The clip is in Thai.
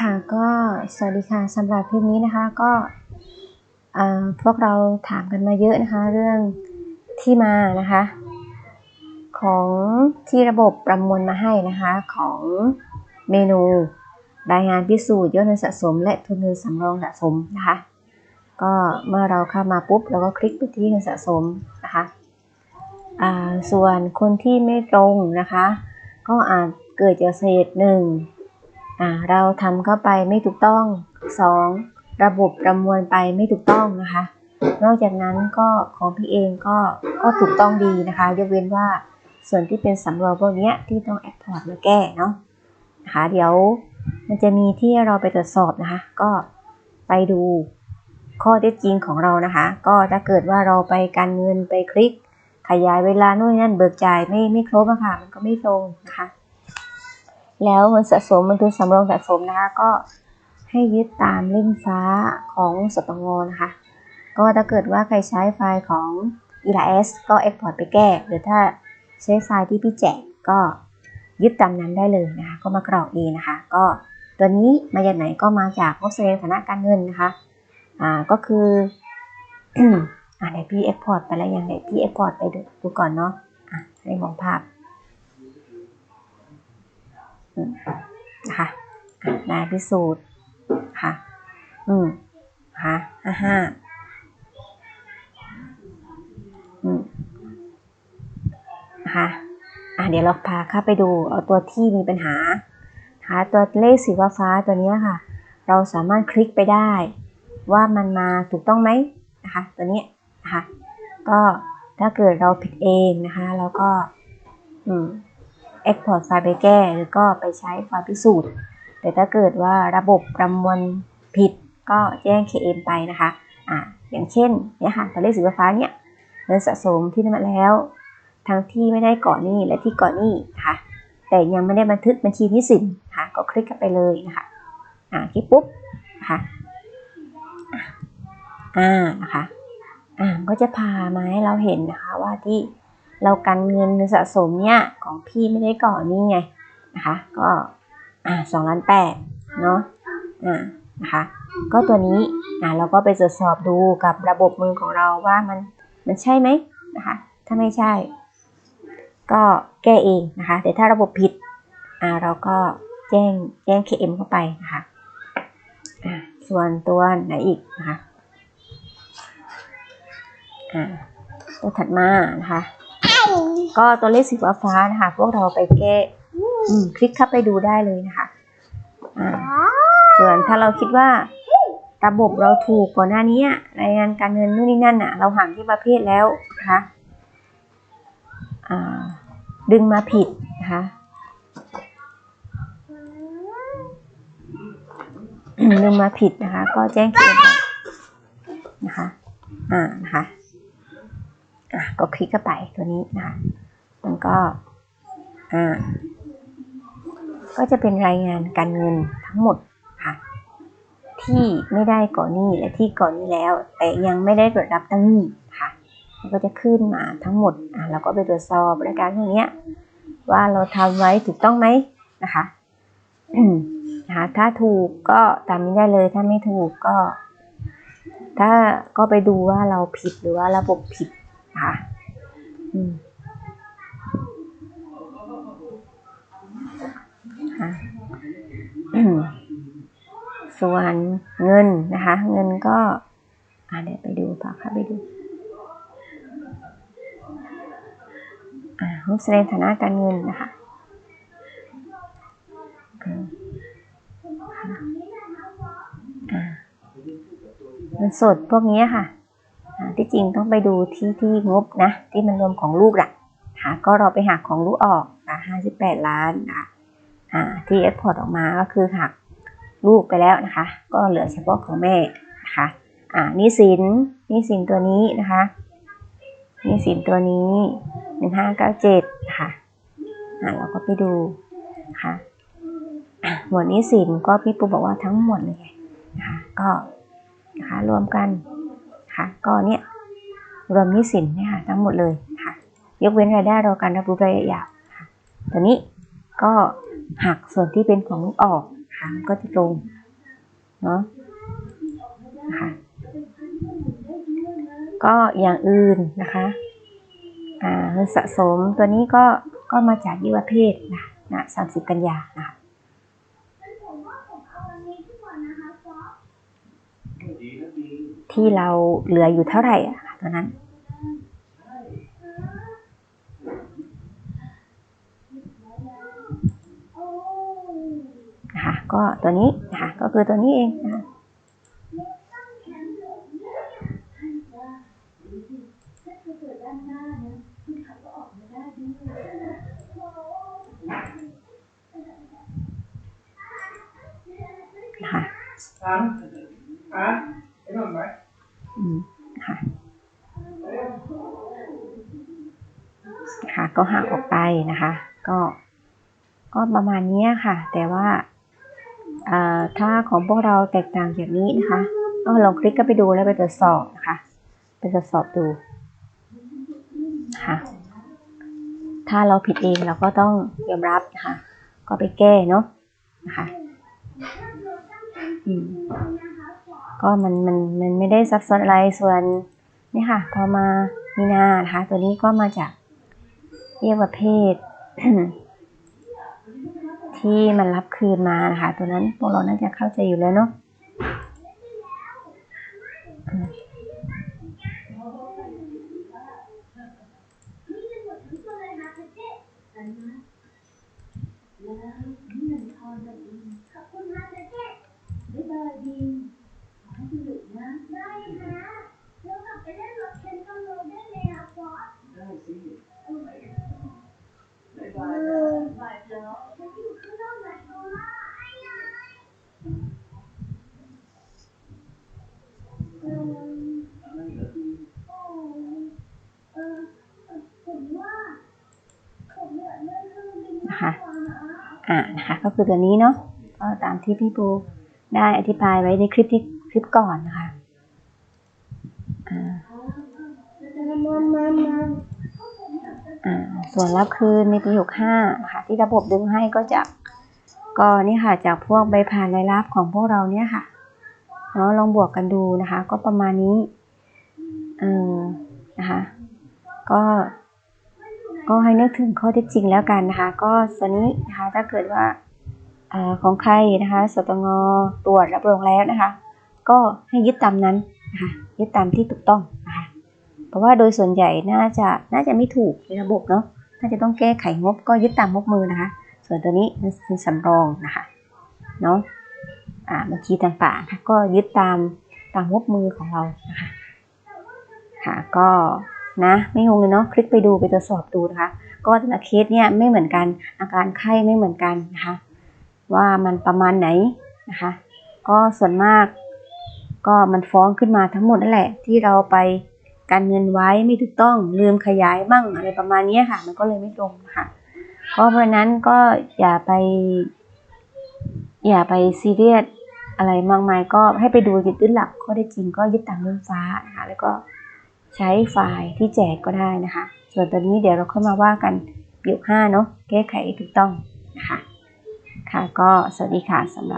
ค่ะก็สวัสดีค่ะสำหรับคลิปนี้นะคะก็พวกเราถามกันมาเยอะนะคะ เรื่องที่มานะคะ ของที่ระบบประมวลมาให้นะคะของเมนูรายงานพิสูจน์ยอดเงินสะสม และทุนเงินสำรองสะสมนะคะ ก็เมื่อเราเข้ามาปุ๊บเราก็คลิกไปที่เงินสะสมนะคะส่วนคนที่ไม่ตรงนะคะ ก็อาจเกิดจากเศษหนึ่ง เราทำเข้าไปไม่ถูกต้อง 2. ระบบประมวลไปไม่ถูกต้องนะคะ นอกจากนั้นก็ของพี่เองก็ก็ถูกต้องดีนะคะ ยกเว้นว่าส่วนที่เป็นสำรองพวกเนี้ยที่ต้องแอดพอร์ตมาแก้เนาะนะคะเดี๋ยวมันจะมีที่เราไปตรวจสอบนะคะ ก็ไปดูข้อเท็จจริงของเรานะคะ ก็ถ้าเกิดว่าเราไปการเงินไปคลิก ขยายเวลาโน่นนั่นเบิกจ่ายไม่ไม่ครบอะค่ะมันก็ไม่ตรงนะคะ แล้วเงินสะสมมันคือสำรองสะสมนะคะก็ให้ยึดตามเล่มฟ้าของสตงนะคะ ก็ถ้าเกิดว่าใครใช้ไฟล์ของ ELS ก็ Export ไปแก้ หรือถ้าใช้ไฟล์ที่พี่แจกก็ยึดตามนั้นได้เลยนะคะ ก็มากรอกเองนะคะ ก็ตัวนี้มาจากไหนก็มาจากงบแสดงฐานะการเงินนะคะ อ่าก็คืออ่าไหนพี่ Export ไปแล้วยังไหนพี่ Export ไปดูดูก่อนเนาะอะให้มองภาพ นะคะนายพิสูจน์ค่ะ อืมค่ะห้าห้าอืมนะคะอะเดี๋ยวเราพาเข้าไปดูเอาตัวที่มีปัญหานะคะตัวเลขสีฟ้าๆตัวนี้ค่ะ เราสามารถคลิกไปได้ว่ามันมาถูกต้องไหมนะคะ ตัวนี้นะคะ ก็ถ้าเกิดเราผิดเองนะคะ แล้วก็ อืม Export ไฟล์ไปแก้ หรือก็ไปใช้ไฟล์พิสูจน์ แต่ถ้าเกิดว่าระบบประมวลผิดก็แจ้ง KM ไปนะคะอ่าอย่างเช่นเนี่ยค่ะตัวเลขสีฟ้าเนี่ยเงินสะสมที่ได้มาแล้ว ทั้งที่ไม่ได้ก่อนหนี้และที่ก่อนหนี้นะคะแต่ยังไม่ได้บันทึกบัญชีที่สินนะคะก็คลิกกันไปเลยนะคะอ่าคลิกปุ๊บนะคะอ่านะคะอ่าก็จะพามาให้เราเห็นนะคะว่าที่ เรากันเงินสะสมเนี่ยของพี่ไม่ได้ก่อนนี่ไงนะคะก็อ่าสองล้านแปดเนาะอ่านะคะก็ตัวนี้อ่าเราก็ไปตรวจสอบดูกับระบบมือของเราว่ามันมันใช่ไหมนะคะถ้าไม่ใช่ ก็แก้เองนะคะแต่ถ้าระบบผิดอ่าเราก็แจ้งแจ้ง KM เข้าไปนะคะอ่าส่วนตัวไหนอีกนะคะอ่าตัวถัดมานะคะ ก็ตัวเลขสีฟ้าๆนะคะ พวกเราไปแก้คลิกเข้าไปดูได้เลยนะคะส่วนถ้าเราคิดว่าระบบเราถูกก่อนหน้านี้รายงานการเงินนู่นนี่นั่นอะ เราหาที่ประเภทแล้วนะคะดึงมาผิดนะคะดึงมาผิดนะคะ ก็แจ้งเตือนไปนะคะ อ่านะคะ อะก็คลิกเข้าไปตัวนี้นะคะ ก็อ่าก็จะเป็นรายงานการเงินทั้งหมดค่ะ ที่ไม่ได้ก่อนหนี้และที่ก่อนหนี้แล้ว แต่ยังไม่ได้ตรวจรับตั้งหนี้ค่ะมันก็จะขึ้นมาทั้งหมดอะเราก็ไปตรวจสอบรายการพวกนี้ยว่าเราทำไว้ถูกต้องไหมนะคะนะคะถ้าถูกก็ตามนี้ได้เลยถ้าไม่ถูกก็ ถ้าก็ไปดูว่าเราผิดหรือว่าระบบผิดค่ะอืมค่ะ ส่วนเงินนะคะ เงินก็เดี๋ยวไปดูพาค่ะไปดูอ่ารูปแสดงฐานะการเงินนะคะเงินสดพวกนี้ค่ะ ที่จริงต้องไปดูที่ที่งบนะ ที่มันรวมของลูกละค่ะ ก็เราไปหักของลูกออกนะห้าสิบแปดล้านนะอ่า ที่เอ็กพอร์ตออกมาก็คือหักลูกไปแล้วนะคะ ก็เหลือเฉพาะของแม่นะคะอ่านี่สินนี่สินตัวนี้นะคะนี่สินตัวนี้หนึ่งห้าเก้าเจ็ดค่ะอ่าเราก็ไปดูค่ะหมวดนี้สินก็พี่ปูบอกว่าทั้งหมดเลยนะคะก็นะคะรวมกันค่ะก็เนี่ยรวมนี้สินเนี่ยค่ะทั้งหมดเลยค่ะ ยกเว้นรายได้รอการรับรู้ระยะยาวค่ะตัวนี้ก็ หักส่วนที่เป็นของลูกออกนะคะก็จะตรงเนาะนะคะก็อย่างอื่นนะคะอ่าเงินสะสมตัวนี้ก็ก็มาจากยุวเพศนะนะสามสิบกันยานะคะที่เราเหลืออยู่เท่าไหร่อะตอนนั้นน นะคะ ก็ตัวนี้นะคะก็คือตัวนี้เองนะคะนะคะอะอะไอ้หน่อยไหมอืมค่ะค่ะก็หักออกไปนะคะ ก็ก็ประมาณนี้ค่ะ แต่ว่า ถ้าของพวกเราแตกต่างจากนี้นะคะก็ลองคลิกก็ไปดูแล้วไปตรวจสอบนะคะ ไปตรวจสอบดูค่ะถ้าเราผิดเองเราก็ต้องยอมรับนะคะ ก็ไปแก้เนาะนะคะก็มันมันมันไม่ได้ซับซ้อนอะไรส่วนนี่ค่ะ พอมามีนานะคะ ตัวนี้ก็มาจากเรียกว่าเพศ ที่มันรับคืนมานะคะ ตัวนั้นพวกเราน่าจะเข้าใจอยู่แล้วเนาะอืมนะคะ อ่านะคะก็คือตัวนี้เนาะก็ตามที่พี่ปูได้อธิบายไว้ในคลิปที่คลิปก่อนนะคะอ่าส่วนรับคืนในปีหกห้านะคะที่ระบบดึงให้ก็จากก็นี่ค่ะจากพวกใบผ่านรายรับของพวกเราเนี่ยค่ะเนาะลองบวกกันดูนะคะ ก็ประมาณนี้เออนะคะ ก็ ก็ให้นึกถึงข้อเท็จจริงแล้วกันนะคะ ก็ส่วนนี้นะคะถ้าเกิดว่าอของใครนะคะสตงตรวจรับรองแล้วนะคะ ก็ให้ยึดตามนั้นนะคะยึดตามที่ถูกต้องนะคะเพราะว่าโดยส่วนใหญ่น่าจะน่าจะไม่ถูกในระบบเนาะน่าจะต้องแก้ไขงบก็ยึดตามงบมือนะคะ ส่วนตัวนี้มันสำรองนะคะเนาะอ่าบัญชีต่างๆก็ยึดตามตามงบมือของเรานะคะค่ะก็ นะไม่งงเลยเนาะคลิกไปดูไปตรวจสอบดูนะคะก็แต่ละเคสเนี่ยไม่เหมือนกันอาการไข้ไม่เหมือนกันนะคะ ว่ามันประมาณไหนนะคะ ก็ส่วนมาก ก็มันฟ้องขึ้นมาทั้งหมดนั่นแหละ ที่เราไปการเงินไว้ไม่ถูกต้องลืมขยายบ้างอะไรประมาณนี้ค่ะ มันก็เลยไม่ตรงนะคะก็เพราะฉะนั้นก็อย่าไป อย่าไปซีเรียสอะไรมากมายก็ให้ไปดูยึดหลักข้อได้จริงก็ยึดตามเรื่องฟ้านะคะแล้วก็ ใช้ไฟล์ที่แจกก็ได้นะคะ ส่วนตัวนี้เดี๋ยวเราค่อยมาว่ากันปีห้าเนาะแก้ไขถูกต้องนะคะ ค่ะก็สวัสดีค่ะสำหรับ